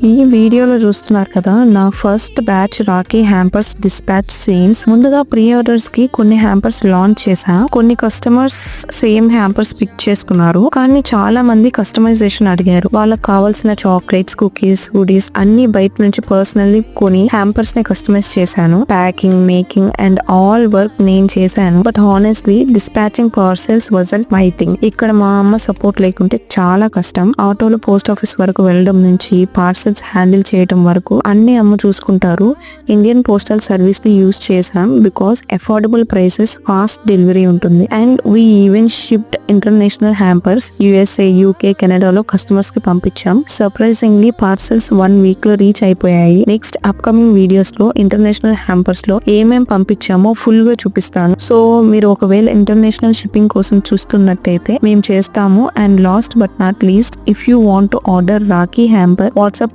ఈ వీడియోలో చూస్తున్నారు కదా నా first batch rakhi hampers dispatch scenes. ముందుగా ప్రీ ఆర్డర్స్కి కొన్ని హ్యాంపర్స్ లాంచ్ చేసా కొన్ని కస్టమర్స్ సేమ్ హ్యాంపర్స్ పిక్ చేసుకున్నారు. కానీ చాలా మంది కస్టమైజేషన్ అడిగారు. వాళ్ళకి కావాల్సిన చాక్లెట్స్ కుకీస్ హుడీస్ అన్ని బయట నుంచి పర్సనల్లీ కొని హ్యాంపర్స్ని కస్టమైజ్ చేశాను. Packing making and all work నేను చేశాను. But honestly dispatching parcels wasn't my thing ఇక్కడ మా అమ్మ సపోర్ట్ లేకుంటే చాలా కష్టం. ఆటోలో పోస్ట్ ఆఫీస్ వరకు వెళ్ళడం నుంచి పార్సెల్స్ హ్యాండిల్ చేయడం వరకు అన్ని అమ్మ చూసుకుంటారు. ఇండియన్ పోస్టల్ సర్వీస్ని యూస్ చేసాం because affordable prices fast delivery ఉంటుంది. And we even shipped international hampers USA UK కెనడాలో కస్టమర్స్కి పంపించాం. సర్ప్రైజింగ్లీ పార్సెల్స్ వన్ వీక్లో రీచ్ అయిపోయాయి. నెక్స్ట్ అప్కమింగ్ వీడియోస్లో ఇంటర్నేషనల్ హ్యాంపర్స్లో ఏమేం పంపించామో ఫుల్గా చూపిస్తాను. సో మీరు ఒకవేళ ఇంటర్నేషనల్ షిప్పింగ్ కోసం చూస్తున్నట్టయితే మేము చేస్తాము. And last but not least if you want to order rakhi hamper WhatsApp